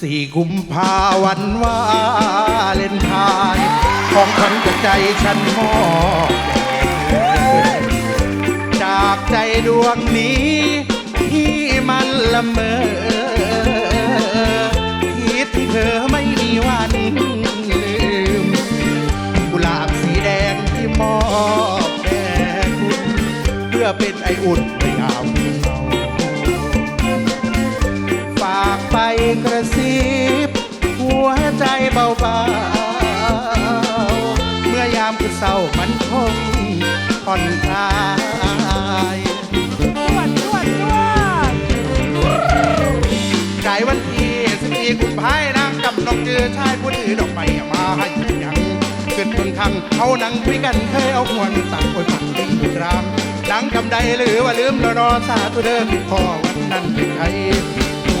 สี่กุมภาวันวาเลนไทน์ของขวัญจากใจฉันมอบจากใจดวงนี้ ที่มันละเมอคิดถึงเธอไม่มีวันลืม กุหลาบสีแดงที่มอบแด่คุณ เพื่อเป็นไออุ่นในยามเมา กระซิบหัวใจเบาๆ เมื่อยามคือเศร้ามันคงผ่อนคลายจวดจวดจวดกายวันที่สิบสี่คุณพายนางกับน้องเจอชายผู้ถือดอกไม้มาให้ยังขึ้นบนทางเขานั่งคุยกันเคยเอาห่วงตักคนผักดิ้งรามนังกำใดหรือว่าลืมแล้วนอสาธุเดิมพ่อวันนั้นเป็นใคร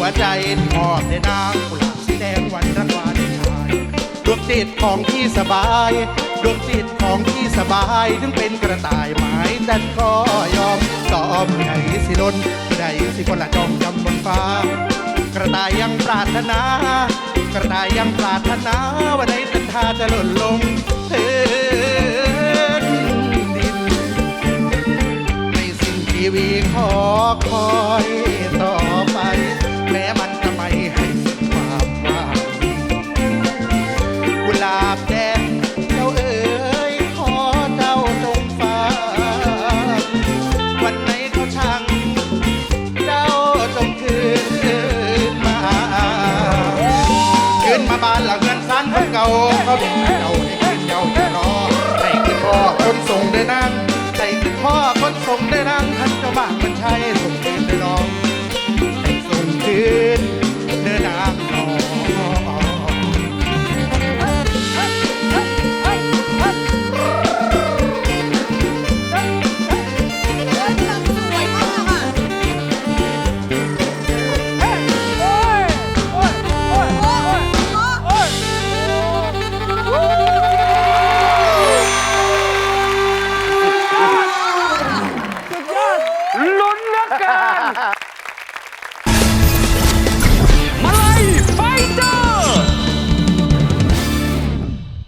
หัวใจที่มอบในนางกุหลาบสีแดงวันรักวาเลนไทน์ดวงจิตของที่สบายดวงจิตของที่สบายถึงเป็นกระต่ายไม้แต่ก็ยอมตอบใหญ่สิลนใหญ่สิคนละจอมจำบนฟ้ากระต่ายยังปรารถนา กระต่ายยังปรารถนาว่าในทันทาจะหล่นลงพื้นดินในสิ่งที่วีขอคอย บแดงเจ้าเอ๋ยขอเจ้าจงฟังวันไหนเขาช่างเจ้าจงคืนมา คืนมาบ้านหลังเงินสันคนเก่าเขาดีเก่า